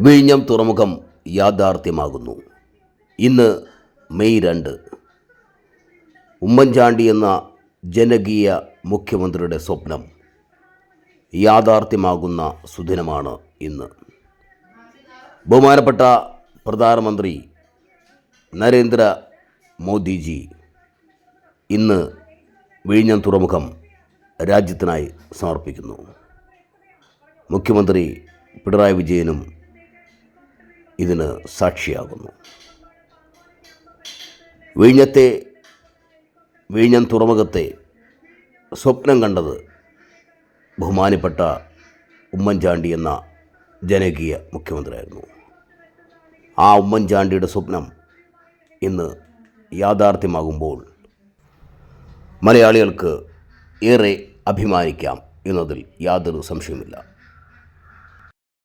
വിഴിഞ്ഞം തുറമുഖം യാഥാർത്ഥ്യമാകുന്നു. ഇന്ന് മെയ് രണ്ട്. ഉമ്മൻചാണ്ടി എന്ന ജനകീയ മുഖ്യമന്ത്രിയുടെ സ്വപ്നം യാഥാർത്ഥ്യമാകുന്ന സുദിനമാണ് ഇന്ന്. ബഹുമാനപ്പെട്ട പ്രധാനമന്ത്രി നരേന്ദ്ര മോദിജി ഇന്ന് വിഴിഞ്ഞം തുറമുഖം രാജ്യത്തിനായി സമർപ്പിക്കുന്നു. മുഖ്യമന്ത്രി പിണറായി വിജയനും ഇതിന് സാക്ഷിയാകുന്നു. വിഴിഞ്ഞത്തെ വിഴിഞ്ഞം തുറമുഖത്തെ സ്വപ്നം കണ്ടത് ബഹുമാനപ്പെട്ട ഉമ്മൻചാണ്ടി എന്ന ജനകീയ മുഖ്യമന്ത്രിയായിരുന്നു. ആ ഉമ്മൻചാണ്ടിയുടെ സ്വപ്നം ഇന്ന് യാഥാർത്ഥ്യമാകുമ്പോൾ മലയാളികൾക്ക് ഏറെ അഭിമാനിക്കാം എന്നതിൽ യാതൊരു സംശയവുമില്ല.